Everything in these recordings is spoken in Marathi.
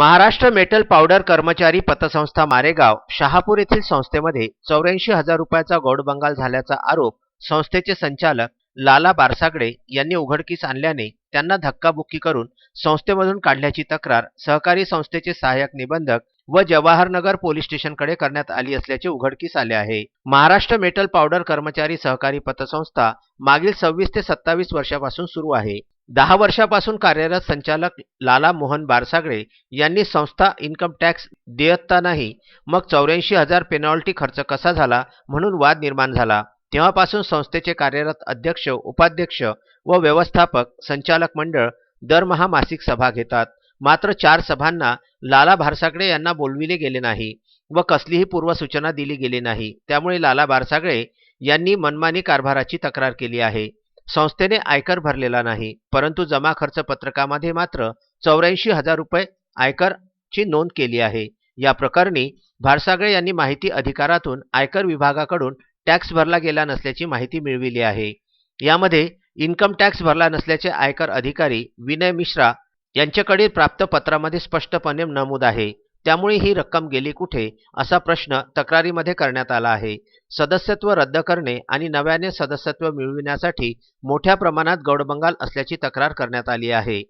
महाराष्ट्र मेटल पावडर कर्मचारी पतसंस्था मारेगाव शहापूर येथील संस्थेमध्ये चौऱ्याऐंशी हजार रुपयाचा गौडबंगाल झाल्याचा आरोप संस्थेचे संचालक लाला बारसागडे यांनी उघडकीस आणल्याने त्यांना धक्काबुक्की करून संस्थेमधून काढल्याची तक्रार सहकारी संस्थेचे सहाय्यक निबंधक व जवाहरनगर पोलीस स्टेशनकडे करण्यात आली असल्याचे उघडकीस आले आहे. महाराष्ट्र मेटल पावडर कर्मचारी सहकारी पतसंस्था मागील सव्वीस ते सत्तावीस वर्षापासून सुरू आहे. दहा वर्षापासून कार्यरत संचालक लाला मोहन बारसागळे यांनी संस्था इन्कम टॅक्स देयता नाही मग चौऱ्याऐंशी हजार पेनॉल्टी खर्च कसा झाला म्हणून वाद निर्माण झाला. तेव्हापासून संस्थेचे कार्यरत अध्यक्ष उपाध्यक्ष व व्यवस्थापक संचालक मंडळ दरमहा मासिक सभा घेतात. मात्र चार सभांना लाला भारसागळे यांना बोलविले गेले नाही व कसलीही पूर्वसूचना दिली गेली नाही. त्यामुळे लाला बारसागळे यांनी मनमानी कारभाराची तक्रार केली आहे. संस्थेने आयकर भरलेला नाही परंतु जमा खर्च पत्रकामध्ये मात्र चौऱ्याऐंशी हजार रुपये आयकरची नोंद केली आहे. या प्रकरणी भारसागळे यांनी माहिती अधिकारातून आयकर विभागाकडून टॅक्स भरला गेला नसल्याची माहिती मिळविली आहे. यामध्ये इन्कम टॅक्स भरला नसल्याचे आयकर अधिकारी विनय मिश्रा यांच्याकडील प्राप्त पत्रामध्ये स्पष्टपणे नमूद आहे. त्यामुळे ही रक्कम गेली कुठे? असा प्रश्न तक्रारीमध्ये करण्यात आला आहे. सदस्यत्व रद्द करणे आणि नव्याने सदस्यत्व मिळविण्यासाठी मोठ्या प्रमाणात गौडबंगाल असल्याची तक्रार करण्यात आली आहे.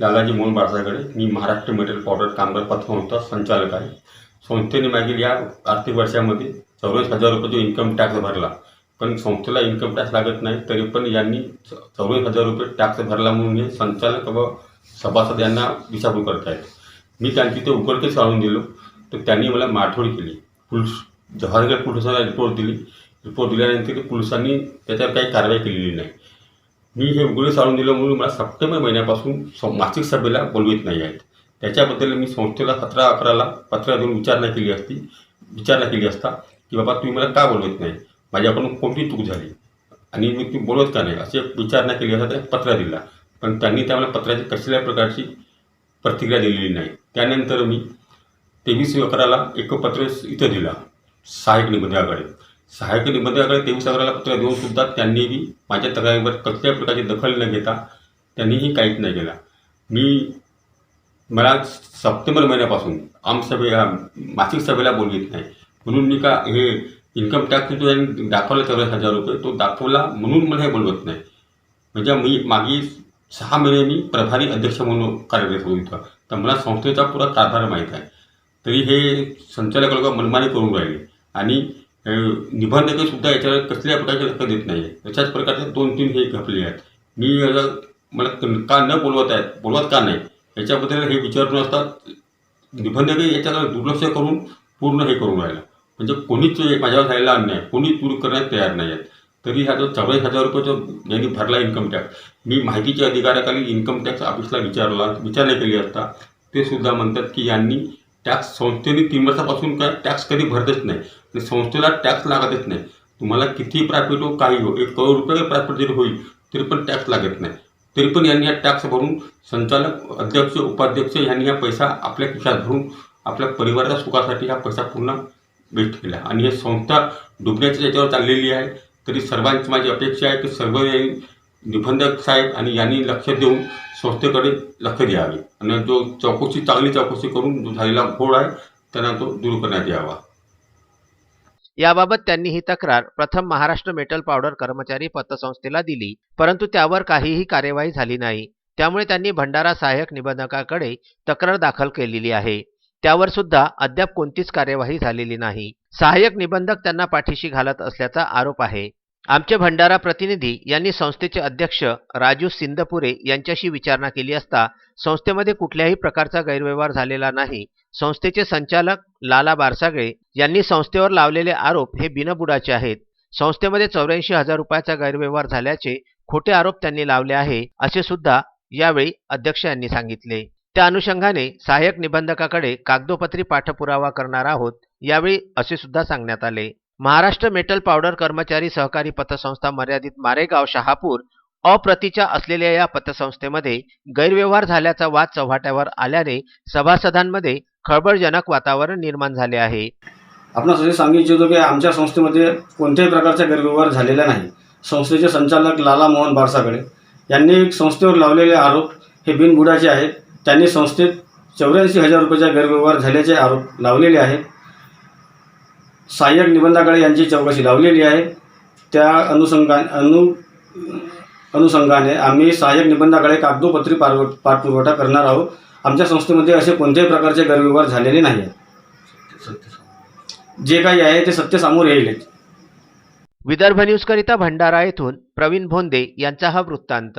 लालाजी मोहन बारसाकडे मी महाराष्ट्र मेटल पावडर कामगार पथकांचा संचालक आहे. संस्थेने मागील या आर्थिक वर्षामध्ये चौऱ्याऐंशी हजार रुपये जो इन्कम टॅक्स भरला पण संस्थेला इन्कम टॅक्स लागत नाही तरी पण यांनी च- चौऱ्याऐंशी हजार रुपये टॅक्स भरला म्हणून हे संचालक व सभासद यांना विचारू करत आहेत मी त्यांची ते उघडकीस काढून दिलो. तर त्यांनी मला मारठोड केली. पुलिस जवाहरगड पोलिसांना रिपोर्ट दिली. रिपोर्ट दिल्यानंतर पोलिसांनी त्याच्यावर काही कारवाई केलेली नाही. मी हे उघडे साळून दिलं म्हणून मला सप्टेंबर महिन्यापासून स- मासिक सभेला बोलवित नाही आहेत. त्याच्याबद्दल मी संस्थेला सतरा अकराला पत्र देऊन विचारणा केली असती. विचारणा केली असता की बाबा तुम्ही मला का बोलवत नाही? माझ्याकडून कोणती चूक झाली? आणि मी तुम्ही बोलवत का नाही? असे विचारणा केली असता त्या पत्र दिला. पण त्यांनी त्या मला पत्राची कसल्या प्रकारची प्रतिक्रिया दिलेली नाही. त्यानंतर मी तेवीस अकराला एक पत्र इथं दिला सहाय्यक निबंधकाकडे सहाय्यक निबंधकाकडे तेवीस अकराला पत्र देऊन सुद्धा त्यांनीही माझ्या तक्रारीवर कसल्याही प्रकारची दखल न घेता त्यांनीही काहीच नाही केला. मी मला सप्टेंबर महिन्यापासून आमसभे मासिक सभेला बोलवित नाही. म्हणून मी का हे इन्कम टॅक्स जो दाखवला चौऱ्याऐंशी हजार रुपये तो दाखवला म्हणून मला हे बोलवत नाही. म्हणजे मी मागे सहा महिने मी प्रभारी अध्यक्ष म्हणून कार्यरत होतो इथं. तर मला संस्थेचा पुरा कारभार माहीत आहे. तरी हे संचालक लोक मनमानी करून राहिले. आणि निबंधकसुद्धा याच्यावर कसल्या प्रकारचे लक्ष देत नाही आहे तशाच प्रकारचे दोन तीन हे घपले आहेत. मी मला क- का न बोलवत आहेत बोलवत का नाही याच्याबद्दल हे विचारून असतात निबंधकही याच्याकडे दुर्लक्ष करून पूर्ण हे करून राहिलं. म्हणजे कोणीच माझ्यावर झालेला अन्याय कोणीच दूर करण्यास तयार नाही आहेत तरी हा जो चौऱ्याऐंशी हजार रुपये जो यांनी भरला इन्कम टॅक्स मी माहितीच्या अधिकाराखाली इन्कम टॅक्स ऑफिसला विचारला विचारणा केली असता ते सुद्धा म्हणतात की यांनी टॅक्स संस्थेने तीन वर्षापासून काय टॅक्स कधी भरतच नाही आणि संस्थेला टॅक्स लागतच नाही. तुम्हाला किती प्रॉफिट हो काही हो एक करोड रुपये प्रॉफिट जरी होईल तरी पण टॅक्स लागत नाही. तरी पण यांनी हा टॅक्स भरून संचालक अध्यक्ष उपाध्यक्ष यांनी हा पैसा आपल्या खिशात भरून आपल्या परिवाराच्या सुखासाठी हा पैसा पूर्ण वेस्ट केला. आणि हे संस्था डुबण्याच्या याच्यावर चाललेली आहे. तरी सर्वांची माझी अपेक्षा आहे की सर्व यांनी निबंधक साहेब आणि यांनी लक्ष देऊन संस्थेकडे लक्ष द्यावे. आणि जो चौकशी चांगली चौकशी करून जो झालेला घोळ आहे त्यांना तो दूर करण्यात यावा. याबाबत त्यांनी ही तक्रार प्रथम महाराष्ट्र मेटल पावडर कर्मचारी पतसंस्थेला दिली परंतु त्यावर काहीही कार्यवाही झाली नाही. त्यामुळे त्यांनी भंडारा सहाय्यक निबंधकाकडे तक्रार दाखल केलेली आहे. त्यावर सुद्धा अद्याप कोणतीच कार्यवाही झालेली नाही. सहाय्यक निबंधक त्यांना पाठीशी घालत असल्याचा आरोप आहे. आमचे भंडारा प्रतिनिधी यांनी संस्थेचे अध्यक्ष राजू सिंदपुरे यांच्याशी विचारणा केली असता संस्थेमध्ये कुठल्याही प्रकारचा गैरव्यवहार झालेला नाही. संस्थेचे संचालक लाला बारसागळे यांनी संस्थेवर लावलेले आरोप हे बिनबुडाचे आहेत. संस्थेमध्ये चौऱ्याऐंशी हजार रुपयाचा गैरव्यवहार झाल्याचे खोटे आरोप त्यांनी लावले आहे असे सुद्धा यावेळी अध्यक्ष यांनी सांगितले. त्या अनुषंगाने सहाय्यक निबंधकाकडे कागदोपत्री पाठपुरावा करणार आहोत यावेळी असे सुद्धा सांगण्यात आले. महाराष्ट्र मेटल पावडर कर्मचारी सहकारी पतसंस्था मर्यादित मारेगाव शहापूर अप्रतीच्या असलेल्या या पतसंस्थेमध्ये गैरव्यवहार झाल्याचा वाद चव्हाट्यावर आल्याने सभासदांमध्ये खळबळजनक वातावरण निर्माण झाले आहे. आपण असे सांगू इच्छितो की आमच्या संस्थेमध्ये कोणत्याही प्रकारचा गैरव्यवहार झालेला नाही. संस्थेचे संचालक लाला मोहन बारसाकडे यांनी संस्थेवर लावलेले आरोप हे बिनबुडाचे आहेत. त्यांनी संस्थेत चौऱ्याऐंशी हजार रुपयाचा गैरव्यवहार झाल्याचे आरोप लावलेले आहेत. सहाय्यक निबंधाकडे यांची चौकशी लावलेली आहे. त्या अनुषंगा अनु अनुषंगाने आम्ही सहाय्यक निबंधाकडे कागदोपत्री पार पाठपुरवठा करणार आहोत. आमच्या संस्थेमध्ये असे कोणत्याही प्रकारचे गैरव्यवहार झालेले नाही आहेत जे काही आहे ते सत्य समोर येईलच विदर्भ न्यूजकरिता भंडारा येथून प्रवीण भोंदे यांचा हा वृत्तांत.